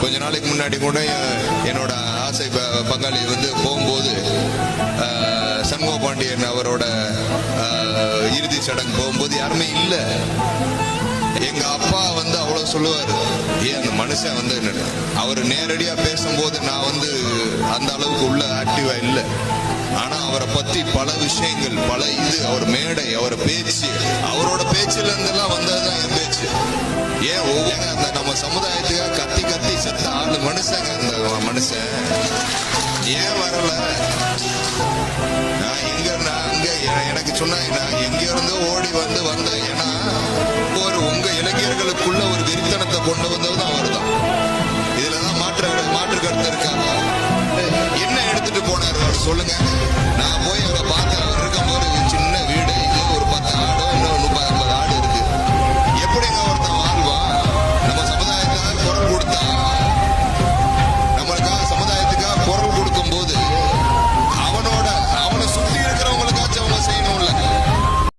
கொஞ்ச நாளைக்கு முன்னாடி கூட என்னோட ஆசை ப- பங்காளி வந்து போகும்போது சண்முக பாண்டியன் அவரோட இறுதி சடங்கு போகும்போது யாருமே இல்லை. எங்க அப்பா வந்து அவ்வளவு சொல்லுவாரு. ஏன் அந்த மனுஷன் வந்து என்ன அவர் நேரடியா பேசும்போது நான் வந்து அந்த அளவுக்கு உள்ள ஆக்டிவா இல்லை. ஆனா அவரை பத்தி பல விஷயங்கள் பல இது அவர் மேடை அவர் பேச்சு அவரோட பேச்சுல இருந்தெல்லாம் வந்ததுதான் என் பேச்சு. ஏன் ஒவ்வொரு அந்த நம்ம சமுதாயத்துக்காக கத்தி மனுஷங்க அந்த மனுஷன் ஏன் வரல? நான் எங்க நான் அங்க எனக்கு சொன்னாங்க நான் எங்க இருந்தோ ஓடி வந்து வந்தேன். ஏன்னா ஒரு உங்க இளைஞர்களுக்குள்ள ஒரு வெறித்தனத்தை கொண்டு வந்தது அவர் தான் இதுலதான் மாற்று மாற்று கருத்து இருக்காங்க. என்ன எடுத்துட்டு போனார்? அவர் சொல்லுங்க. நான் போய் அவரை பார்த்தேன்